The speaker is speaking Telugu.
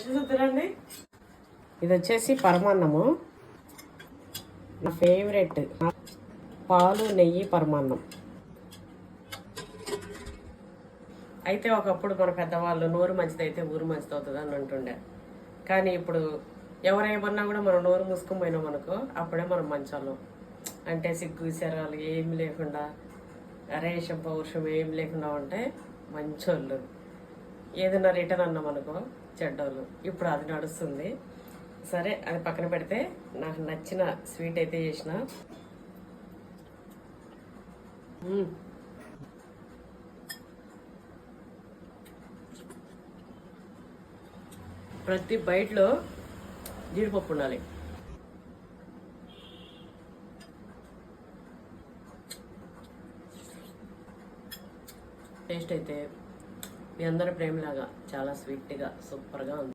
చూడండి ఇది వచ్చేసి పరమాన్నము. నా ఫేవరెట్ పాలు నెయ్యి పరమాన్నం. అయితే ఒకప్పుడు మన పెద్దవాళ్ళు నోరు మంచిది అయితే ఊరు మంచిది అవుతుంది అని అంటుండే. కానీ ఇప్పుడు ఎవరేమన్నా కూడా మనం నోరు మూసుకుపోయినాం అనుకో అప్పుడే మనం మంచోళ్ళం. అంటే సిగ్గు శరాలు ఏమి లేకుండా రేషం పౌరుషం ఏం లేకుండా ఉంటే మంచోళ్ళు. ఏదైనా రిటర్న్ అన్నాం అనుకో చెడ్డోళ్ళు. ఇప్పుడు అది నడుస్తుంది. సరే అది పక్కన పెడితే నాకు నచ్చిన స్వీట్ అయితే చేసిన. ప్రతి బయటలో జీడిపప్పు ఉండాలి. టేస్ట్ అయితే మీ అందరి ప్రేమలాగా చాలా స్వీట్గా సూపర్గా ఉంది.